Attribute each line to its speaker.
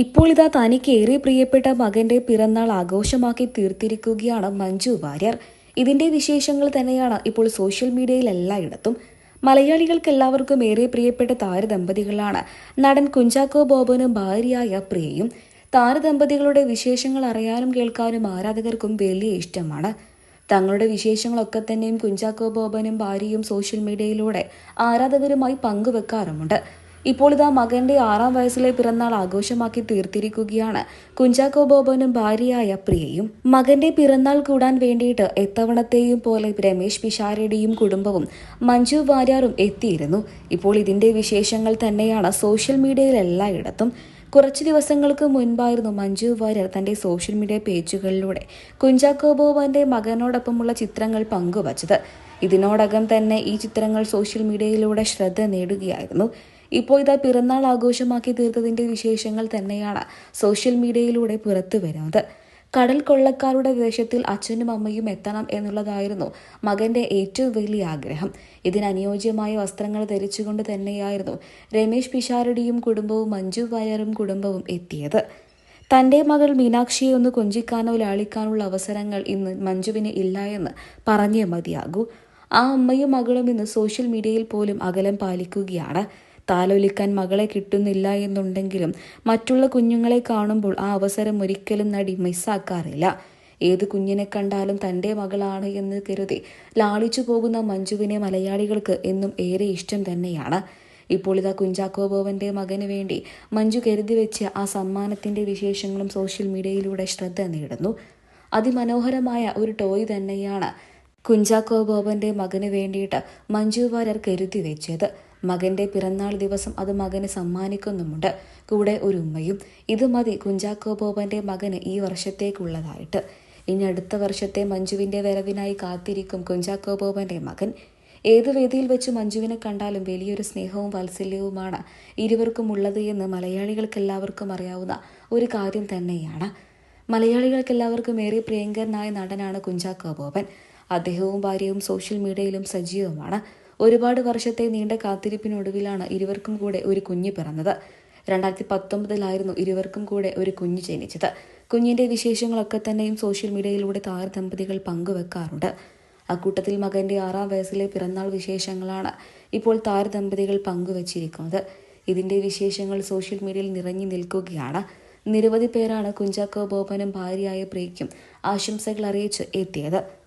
Speaker 1: ഇപ്പോൾ ഇതാ തനിക്ക് ഏറെ പ്രിയപ്പെട്ട മകന്റെ പിറന്നാൾ ആഘോഷമാക്കി തീർത്തിരിക്കുകയാണ് മഞ്ജു വാര്യർ. ഇതിന്റെ വിശേഷങ്ങൾ തന്നെയാണ് ഇപ്പോൾ സോഷ്യൽ മീഡിയയിൽ എല്ലായിടത്തും. മലയാളികൾക്ക് എല്ലാവർക്കും ഏറെ പ്രിയപ്പെട്ട താരദമ്പതികളാണ് നടൻ കുഞ്ചാക്കോ ബോബനും ഭാര്യയായ പ്രിയയും. താരദമ്പതികളുടെ വിശേഷങ്ങൾ അറിയാനും കേൾക്കാനും ആരാധകർക്കും വലിയ ഇഷ്ടമാണ്. തങ്ങളുടെ വിശേഷങ്ങളൊക്കെ തന്നെയും കുഞ്ചാക്കോ ബോബനും ഭാര്യയും സോഷ്യൽ മീഡിയയിലൂടെ ആരാധകരുമായി പങ്കുവെക്കാറുമുണ്ട്. ഇപ്പോൾ ഇതാ മകന്റെ ആറാം വയസ്സിലെ പിറന്നാൾ ആഘോഷമാക്കി തീർത്തിരിക്കുകയാണ്. കുഞ്ചാക്കോ ബോബനും ഭാര്യയായ പ്രിയയും മകന്റെ പിറന്നാൾ കൂടാൻ വേണ്ടിയിട്ട് എത്തവണത്തെയും പോലെ രമേശ് പിഷാരടിയും കുടുംബവും മഞ്ജു വാര്യാറും എത്തിയിരുന്നു. ഇപ്പോൾ ഇതിന്റെ വിശേഷങ്ങൾ തന്നെയാണ് സോഷ്യൽ മീഡിയയിൽ എല്ലായിടത്തും. കുറച്ച് ദിവസങ്ങൾക്ക് മുൻപായിരുന്നു മഞ്ജു വാര്യർ തന്റെ സോഷ്യൽ മീഡിയ പേജുകളിലൂടെ കുഞ്ചാക്കോ ബോബന്റെ മകനോടൊപ്പമുള്ള ചിത്രങ്ങൾ പങ്കുവച്ചത്. ഇതിനോടകം തന്നെ ഈ ചിത്രങ്ങൾ സോഷ്യൽ മീഡിയയിലൂടെ ശ്രദ്ധ നേടുകയായിരുന്നു. ഇപ്പോൾ ഇതാ പിറന്നാൾ ആഘോഷമാക്കി തീർത്തതിന്റെ വിശേഷങ്ങൾ തന്നെയാണ് സോഷ്യൽ മീഡിയയിലൂടെ പുറത്തു വരുന്നത്. കടൽ കൊള്ളക്കാരുടെ വേഷത്തിൽ അച്ഛനും അമ്മയും എത്തണം എന്നുള്ളതായിരുന്നു മകന്റെ ഏറ്റവും വലിയ ആഗ്രഹം. ഇതിനനുയോജ്യമായ വസ്ത്രങ്ങൾ ധരിച്ചുകൊണ്ട് തന്നെയായിരുന്നു രമേശ് പിഷാരടിയും കുടുംബവും മഞ്ജു വാര്യറും കുടുംബവും എത്തിയത്. തന്റെ മകൾ മീനാക്ഷിയെ ഒന്ന് കൊഞ്ചിക്കാനോ ലാളിക്കാനുള്ള അവസരങ്ങൾ ഇന്ന് മഞ്ജുവിന് ഇല്ല എന്ന് പറഞ്ഞേ മതിയാകൂ. ആ അമ്മയും മകളും ഇന്ന് സോഷ്യൽ മീഡിയയിൽ പോലും അകലം പാലിക്കുകയാണ്. താലോലിക്കാൻ മകളെ കിട്ടുന്നില്ല എന്നുണ്ടെങ്കിലും മറ്റുള്ള കുഞ്ഞുങ്ങളെ കാണുമ്പോൾ ആ അവസരം ഒരിക്കലും നടി മിസ്സാക്കാറില്ല. ഏത് കുഞ്ഞിനെ കണ്ടാലും തന്റെ മകളാണ് എന്ന് കരുതി ലാളിച്ചു പോകുന്ന മഞ്ജുവിനെ മലയാളികൾക്ക് എന്നും ഏറെ ഇഷ്ടം തന്നെയാണ്. ഇപ്പോൾ ഇതാ കുഞ്ചാക്കോ ബോവന്റെ മകന് വേണ്ടി മഞ്ജു കരുതി വെച്ച ആ സമ്മാനത്തിന്റെ വിശേഷങ്ങളും സോഷ്യൽ മീഡിയയിലൂടെ ശ്രദ്ധ നേടുന്നു. അതിമനോഹരമായ ഒരു ടോയ് തന്നെയാണ് കുഞ്ചാക്കോ ബോബന്റെ മകന് വേണ്ടിയിട്ട് മഞ്ജു വാര്യർ കരുതി വെച്ചത്. മകന്റെ പിറന്നാൾ ദിവസം അത് മകന് സമ്മാനിക്കുന്നുമുണ്ട്. കൂടെ ഒരു ഉമ്മയും. ഇത് മതി കുഞ്ചാക്കോ ബോബന്റെ മകന് ഈ വർഷത്തേക്കുള്ളതായിട്ട്. ഇനി അടുത്ത വർഷത്തെ മഞ്ജുവിന്റെ വരവിനായി കാത്തിരിക്കും കുഞ്ചാക്കോ ബോബന്റെ മകൻ. ഏത് വേദിയിൽ വെച്ച് മഞ്ജുവിനെ കണ്ടാലും വലിയൊരു സ്നേഹവും വാത്സല്യവുമാണ് ഇരുവർക്കും ഉള്ളത് എന്ന് മലയാളികൾക്കെല്ലാവർക്കും അറിയാവുന്ന ഒരു കാര്യം തന്നെയാണ്. മലയാളികൾക്കെല്ലാവർക്കും ഏറെ പ്രിയങ്കരനായ നടനാണ് കുഞ്ചാക്കോ ബോബൻ അദ്ദേഹവും ഭാര്യയും സോഷ്യൽ മീഡിയയിലും സജീവമാണ്. ഒരുപാട് വർഷത്തെ നീണ്ട കാത്തിരിപ്പിനൊടുവിലാണ് ഇരുവർക്കും കൂടെ ഒരു കുഞ്ഞ് പിറന്നത്. രണ്ടായിരത്തി പത്തൊമ്പതിലായിരുന്നു ഇരുവർക്കും കൂടെ ഒരു കുഞ്ഞ് ജനിച്ചത്. കുഞ്ഞിന്റെ വിശേഷങ്ങളൊക്കെ തന്നെയും സോഷ്യൽ മീഡിയയിലൂടെ താരദമ്പതികൾ പങ്കുവെക്കാറുണ്ട്. അക്കൂട്ടത്തിൽ മകന്റെ ആറാം വയസ്സിലെ പിറന്നാൾ വിശേഷങ്ങളാണ് ഇപ്പോൾ താരദമ്പതികൾ പങ്കുവച്ചിരിക്കുന്നത്. ഇതിന്റെ വിശേഷങ്ങൾ സോഷ്യൽ മീഡിയയിൽ നിറഞ്ഞു നിൽക്കുകയാണ്. നിരവധി പേരാണ് കുഞ്ചാക്കോ ബോബനും ഭാര്യയായ പ്രിയയ്ക്കും ആശംസകൾ അറിയിച്ച് എത്തിയത്.